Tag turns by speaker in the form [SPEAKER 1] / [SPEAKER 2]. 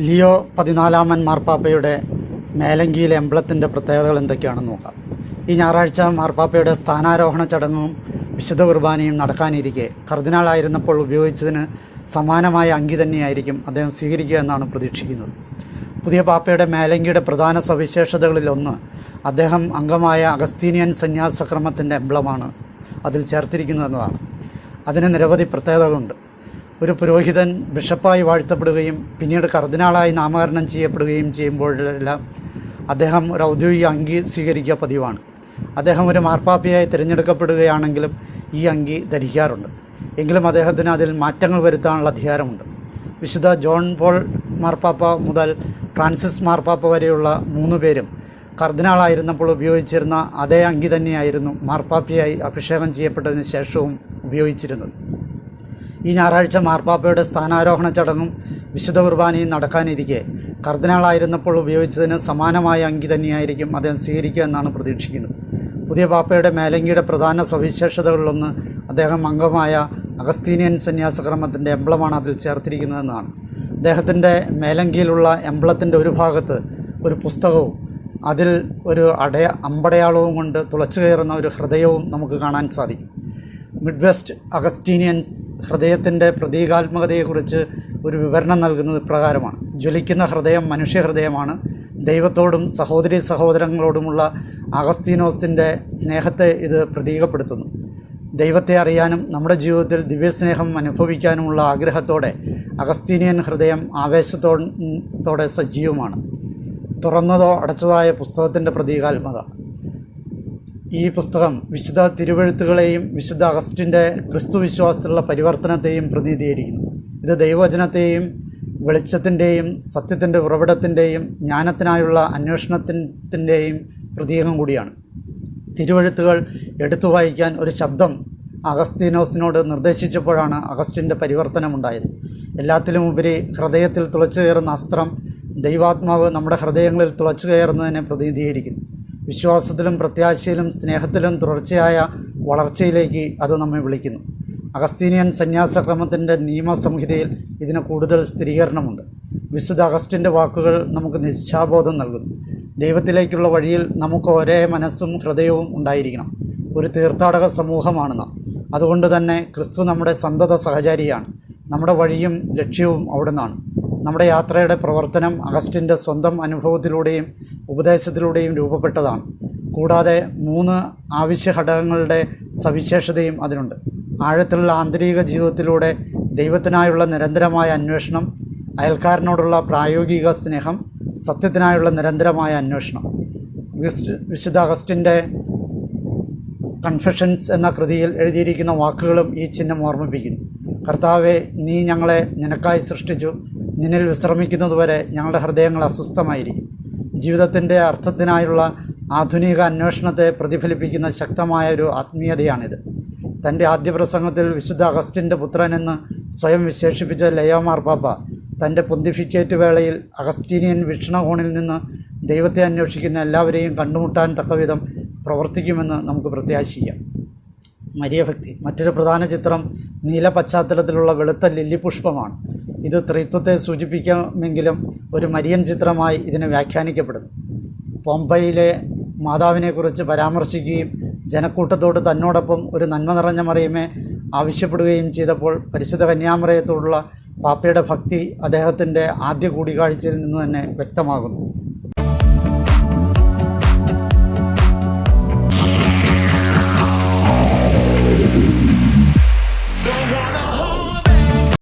[SPEAKER 1] Leo പതിനാലാമൻ മാർപ്പാപ്പയുടെ മേലങ്കിയിലെ എംബ്ലത്തിന്റെ പ്രത്യേകതകൾ എന്തൊക്കെയാണെന്ന് നോക്കാം. ഈ ഞായറാഴ്ച മാർപ്പാപ്പയുടെ സ്ഥാനാരോഹണ ചടങ്ങും വിശുദ്ധ കുർബാനയും നടക്കാനിരിക്കെ കർദിനാളായിരുന്നപ്പോൾ ഉപയോഗിച്ചതിന് സമാനമായ അങ്കി തന്നെയായിരിക്കും അദ്ദേഹം സ്വീകരിക്കുക എന്നാണ് പ്രതീക്ഷിക്കുന്നത്. പുതിയ പാപ്പയുടെ മേലങ്കിയുടെ പ്രധാന സവിശേഷതകളിലൊന്ന് അദ്ദേഹം അംഗമായ അഗസ്തീനിയൻ സന്യാസക്രമത്തിന്റെ എംബ്ലമാണ് അതിൽ ചേർത്തിരിക്കുന്നതെന്നതാണ്. അതിന് നിരവധി പ്രത്യേകതകളുണ്ട്. ഒരു പുരോഹിതൻ ബിഷപ്പായി വാഴ്ത്തപ്പെടുകയും പിന്നീട് കർദിനാളായി നാമകരണം ചെയ്യപ്പെടുകയും ചെയ്യുമ്പോഴെല്ലാം അദ്ദേഹം ഒരു ഔദ്യോഗിക അങ്കി സ്വീകരിക്കുക പതിവാണ്. അദ്ദേഹം ഒരു മാർപ്പാപ്പയായി തിരഞ്ഞെടുക്കപ്പെടുകയാണെങ്കിലും ഈ അങ്കി ധരിക്കാറുണ്ട്. എങ്കിലും അദ്ദേഹത്തിന് അതിൽ മാറ്റങ്ങൾ വരുത്താനുള്ള അധികാരമുണ്ട്. വിശുദ്ധ ജോൺ പോൾ മാർപ്പാപ്പ മുതൽ ഫ്രാൻസിസ് മാർപ്പാപ്പ വരെയുള്ള മൂന്ന് പേരും കർദിനാളായിരുന്നപ്പോൾ ഉപയോഗിച്ചിരുന്ന അതേ അങ്കി തന്നെയായിരുന്നു മാർപ്പാപ്പയായി അഭിഷേകം ചെയ്യപ്പെട്ടതിന് ശേഷവും ഉപയോഗിച്ചിരുന്നത്. ഈ ഞായറാഴ്ച മാർപ്പാപ്പയുടെ സ്ഥാനാരോഹണ ചടങ്ങും വിശുദ്ധ കുർബാനയും നടക്കാനിരിക്കെ. കർദിനാളായിരുന്നപ്പോൾ ഉപയോഗിച്ചതിന് സമാനമായ അങ്കി തന്നെയായിരിക്കും അദ്ദേഹം സ്വീകരിക്കുക എന്നാണ് പ്രതീക്ഷിക്കുന്നത്. പുതിയ പാപ്പയുടെ മേലങ്കിയുടെ പ്രധാന സവിശേഷതകളിലൊന്ന് അദ്ദേഹം അംഗമായ അഗസ്തീനിയൻ സന്യാസക്രമത്തിന്റെ എംബ്ലമാണ് അതിൽ ചേർത്തിരിക്കുന്നതെന്നാണ്. അദ്ദേഹത്തിന്റെ മേലങ്കിയിലുള്ള എംബ്ലത്തിന്റെ ഒരു ഭാഗത്ത് ഒരു പുസ്തകവും അതിൽ ഒരു അടയ അമ്പടയാളവും കൊണ്ട് തുളച്ചു കയറുന്ന ഒരു ഹൃദയവും നമുക്ക് കാണാൻ സാധിക്കും. മിഡ്വെസ്റ്റ് അഗസ്റ്റീനിയൻസ് ഹൃദയത്തിന്റെ പ്രതീകാത്മകതയെക്കുറിച്ച് ഒരു വിവരണം നൽകുന്നത് പ്രകാരമാണ്. ജ്വലിക്കുന്ന ഹൃദയം മനുഷ്യഹൃദയമാണ് ദൈവത്തോടും സഹോദരി സഹോദരങ്ങളോടുമുള്ള അഗസ്തീനോസിന്റെ സ്നേഹത്തെ ഇത് പ്രതീകപ്പെടുത്തുന്നു. ദൈവത്തെ അറിയാനും നമ്മുടെ ജീവിതത്തിൽ ദിവ്യസ്നേഹം അനുഭവിക്കാനുമുള്ള ആഗ്രഹത്തോടെ അഗസ്തീനിയൻ ഹൃദയം ആവേശത്തോടെ സജീവമാണ്. തുറന്നതോ അടച്ചതായ പുസ്തകത്തിന്റെ പ്രതീകാത്മക ഈ പുസ്തകം വിശുദ്ധ തിരുവഴുത്തുകളെയും വിശുദ്ധ അഗസ്റ്റിന്റെ ക്രിസ്തു വിശ്വാസത്തിലുള്ള പരിവർത്തനത്തെയും പ്രതിനിധീകരിക്കുന്നു ഇത് ദൈവവചനത്തെയും വെളിച്ചത്തിന്റെയും സത്യത്തിന്റെ ഉറവിടത്തിന്റെയും ജ്ഞാനത്തിനായുള്ള അന്വേഷണത്തിന്റെയും പ്രതീകം കൂടിയാണ്. തിരുവഴുത്തുകൾ എടുത്തു വായിക്കാൻ ഒരു ശബ്ദം അഗസ്തീനോസിനോട് നിർദ്ദേശിച്ചപ്പോഴാണ് അഗസ്റ്റിന്റെ പരിവർത്തനമുണ്ടായത്. എല്ലാത്തിലുമുപരി ഹൃദയത്തിൽ തുളച്ചു കയറുന്ന അസ്ത്രം ദൈവാത്മാവ് നമ്മുടെ ഹൃദയങ്ങളിൽ തുളച്ചു കയറുന്നതിനെ പ്രതിനിധീകരിക്കുന്നു വിശ്വാസത്തിലും പ്രത്യാശയിലും സ്നേഹത്തിലും തുടർച്ചയായ വളർച്ചയിലേക്ക് അത് നമ്മെ വിളിക്കുന്നു. അഗസ്തീനിയൻ സന്യാസക്രമത്തിന്റെ നിയമസംഹിതയിൽ ഇതിന് കൂടുതൽ സ്ഥിരീകരണമുണ്ട്. വിശുദ്ധ അഗസ്റ്റിന്റെ വാക്കുകൾ നമുക്ക് നിശ്ചാബോധം നൽകുന്നു. ദൈവത്തിലേക്കുള്ള വഴിയിൽ നമുക്ക് ഒരേ മനസ്സും ഹൃദയവും ഉണ്ടായിരിക്കണം. ഒരു തീർത്ഥാടക സമൂഹമാണ് നാം. അതുകൊണ്ട് തന്നെ ക്രിസ്തു നമ്മുടെ സന്തത സഹചാരിയാണ്. നമ്മുടെ വഴിയും ലക്ഷ്യവും അവിടുന്നാണ്. നമ്മുടെ യാത്രയുടെ പ്രവർത്തനം അഗസ്റ്റിന്റെ സ്വന്തം അനുഭവത്തിലൂടെയും ഉപദേശത്തിലൂടെയും രൂപപ്പെട്ടതാണ്. കൂടാതെ മൂന്ന് ആവശ്യ ഘടകങ്ങളുടെ സവിശേഷതയും അതിനുണ്ട്. ആഴത്തിലുള്ള ആന്തരിക ജീവിതത്തിലൂടെ ദൈവത്തിനായുള്ള നിരന്തരമായ അന്വേഷണം അയൽക്കാരനോടുള്ള പ്രായോഗിക സ്നേഹം സത്യത്തിനായുള്ള നിരന്തരമായ അന്വേഷണം. വിശുദ്ധ അഗസ്റ്റിന്റെ കൺഫെഷൻസ് എന്ന കൃതിയിൽ എഴുതിയിരിക്കുന്ന വാക്കുകളും ഈ ചിഹ്നം ഓർമ്മിപ്പിക്കുന്നു. കർത്താവെ നീ ഞങ്ങളെ നിനക്കായി സൃഷ്ടിച്ചു. നിന്നിൽ വിശ്രമിക്കുന്നതുവരെ ഞങ്ങളുടെ ഹൃദയങ്ങൾ അസ്വസ്ഥമായിരിക്കും. ജീവിതത്തിന്റെ അർത്ഥത്തിനായുള്ള ആധുനിക അന്വേഷണത്തെ പ്രതിഫലിപ്പിക്കുന്ന ശക്തമായ ഒരു ആത്മീയതയാണിത്. തന്റെ ആദ്യ പ്രസംഗത്തിൽ വിശുദ്ധ അഗസ്റ്റിന്റെ പുത്രനെന്ന് സ്വയം വിശേഷിപ്പിച്ച ലയോ പാപ്പ തന്റെ പൊന്തിഫിക്കേറ്റ് വേളയിൽ അഗസ്റ്റീനിയൻ വീക്ഷണകോണിൽ നിന്ന് ദൈവത്തെ അന്വേഷിക്കുന്ന എല്ലാവരെയും കണ്ടുമുട്ടാൻ തക്കവിധം പ്രവർത്തിക്കുമെന്ന് നമുക്ക് പ്രത്യാശിക്കാം. മരിയഭക്തി മറ്റൊരു പ്രധാന ചിത്രം നീല പശ്ചാത്തലത്തിലുള്ള വെളുത്ത ലില്ലി പുഷ്പമാണ് ഇത് ത്രിത്വത്തെ സൂചിപ്പിക്കാമെങ്കിലും ഒരു മരിയൻ ചിത്രമായി ഇതിനെ വ്യാഖ്യാനിക്കപ്പെടുന്നു. പോംബയിലെ മാതാവിനെക്കുറിച്ച് പരാമർശിക്കുകയും ജനക്കൂട്ടത്തോട് തന്നോടൊപ്പം ഒരു നന്മ നിറഞ്ഞ മറിയമേ ആവശ്യപ്പെടുകയും ചെയ്തപ്പോൾ പരിശുദ്ധ കന്യാമറയത്തോടുള്ള പാപ്പയുടെ ഭക്തി അദ്ദേഹത്തിന്റെ ആദ്യ കൂടിക്കാഴ്ചയിൽ നിന്ന് തന്നെ വ്യക്തമാകുന്നു.